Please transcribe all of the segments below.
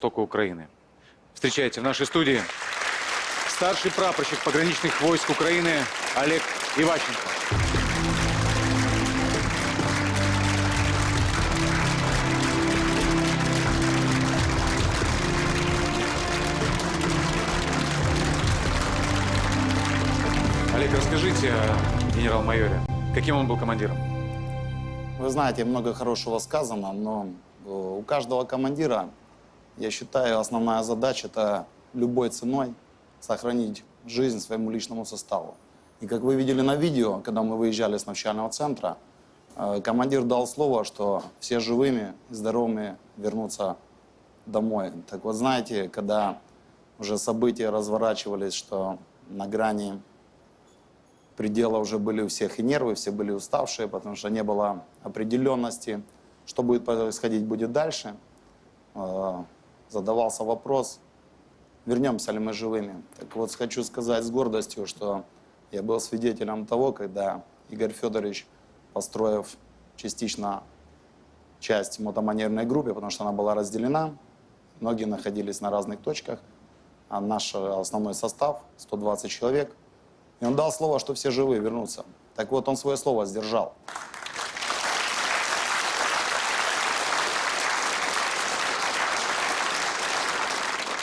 Востока Украины. Встречайте в нашей студии старший прапорщик пограничных войск Украины Олег Иващенко. Олег, расскажите о генерал-майоре. Каким он был командиром? Вы знаете, много хорошего сказано, но э, у каждого командира, я считаю, основная задача это любой ценой сохранить жизнь своему личному составу. И как вы видели на видео, когда мы выезжали с навчального центра, э, командир дал слово, что все живыми и здоровыми вернутся домой. Так вот, знаете, когда уже события разворачивались, что на грани предела уже были у всех и нервы, все были уставшие, потому что не было определенности, что будет происходить будет дальше. Задавался вопрос, вернемся ли мы живыми. Так вот, хочу сказать с гордостью, что я был свидетелем того, когда Игорь Федорович, построив частично часть мотоманерной группе, потому что она была разделена, многие находились на разных точках, а наш э, основной состав, 120 человек, и он дал слово, что все живые вернутся. Так вот, он свое слово сдержал.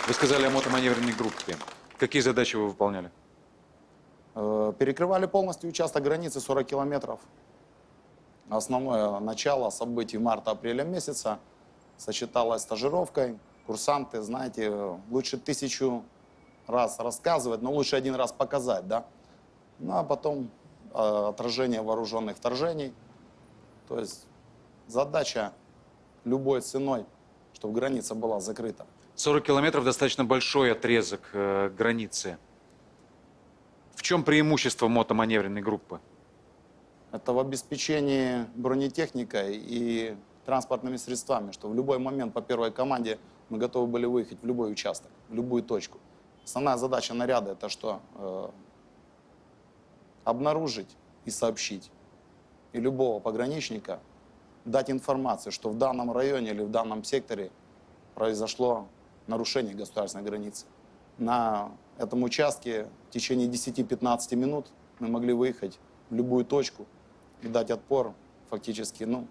Вы сказали о мотоманевренной группе. Какие задачи вы выполняли? Э, Перекрывали полностью участок границы 40 километров. Основное начало событий марта-апреля месяца сочеталось с стажировкой. Курсанты, знаете, лучше тысячу раз рассказывать, но лучше один раз показать, да? Ну, а потом э, отражение вооруженных вторжений. То есть задача любой ценой, чтобы граница была закрыта. 40 километров достаточно большой отрезок э, границы. В чем преимущество мотоманевренной группы? Это в обеспечении бронетехникой и транспортными средствами, что в любой момент по первой команде мы готовы были выехать в любой участок, в любую точку. Основная задача наряда это что? Э, обнаружить и сообщить. И любого пограничника дать информацию, что в данном районе или в данном секторе произошло нарушение государственной границы. На этом участке в течение 10-15 минут мы могли выехать в любую точку и дать отпор фактически, ну,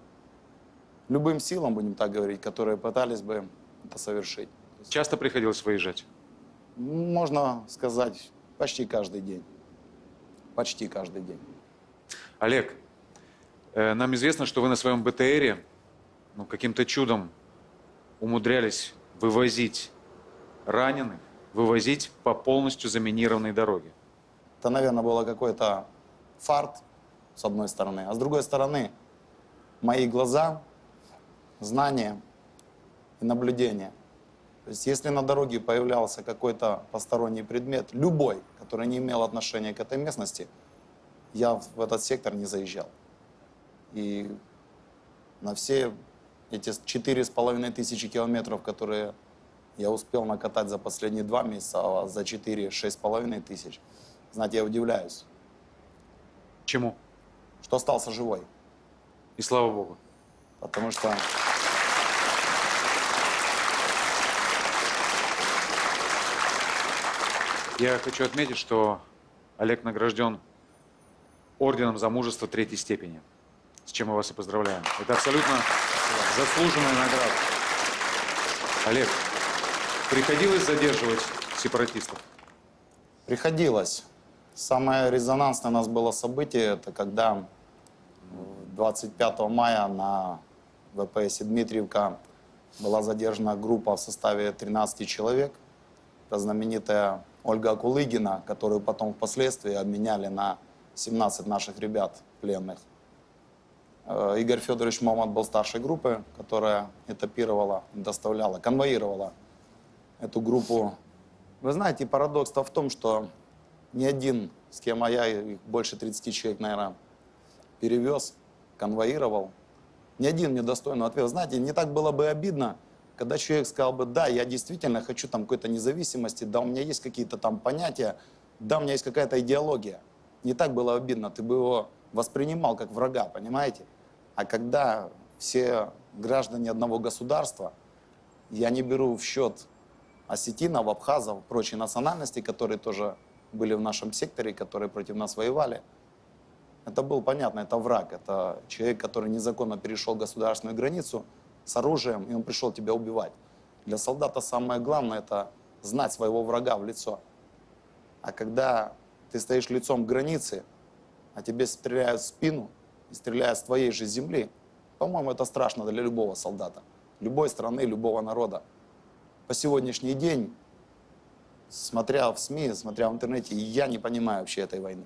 любым силам, будем так говорить, которые пытались бы это совершить. Часто приходилось выезжать? Можно сказать, почти каждый день. Почти каждый день. Олег, э, нам известно, что вы на своем БТРе ну, каким-то чудом умудрялись вывозить раненых, вывозить по полностью заминированной дороге. Это, наверное, было какой-то фарт, с одной стороны, а с другой стороны, мои глаза, знания и наблюдение. То есть, если на дороге появлялся какой-то посторонний предмет, любой, который не имел отношения к этой местности, я в этот сектор не заезжал. И на все эти четыре с половиной тысячи километров, которые я успел накатать за последние два месяца, а за четыре шесть с половиной тысяч, знаете, я удивляюсь, Чему? что остался живой. И слава богу. Потому что Я хочу отметить, что Олег награжден орденом за мужество третьей степени, с чем мы вас и поздравляем. Это абсолютно заслуженная награда. Олег, приходилось задерживать сепаратистов? приходилось. Самое резонансное у нас было событие, это когда 25 мая на ВПС Дмитриевка была задержана группа в составе 13 человек. Это знаменитая Ольга Акулыгина, которую потом впоследствии обменяли на 17 наших ребят пленных. Э, Игорь Федорович Момот был старшей группы, которая этапировала, доставляла, конвоировала эту группу. Вы знаете, парадокс-то в том, что ни один, с кем а я, их больше 30 человек, наверное, перевез, конвоировал, ни один мне достойного ответа. Знаете, не так было бы обидно, когда человек сказал бы, да, я действительно хочу там какой-то независимости, да, у меня есть какие-то там понятия, да, у меня есть какая-то идеология. Не так было обидно, ты бы его воспринимал как врага, понимаете? А когда все граждане одного государства, Я не беру в счет осетинов, абхазов, прочие национальности, которые тоже были в нашем секторе, которые против нас воевали. Это был понятно, это враг, это человек, который незаконно перешел государственную границу с оружием, и он пришел тебя убивать. Для солдата самое главное это знать своего врага в лицо. А когда ты стоишь лицом к границе, а тебе стреляют в спину и стреляют с твоей же земли, по-моему, это страшно для любого солдата, любой страны, любого народа. По сегодняшний день, смотря в СМИ, смотря в интернете, я не понимаю вообще этой войны.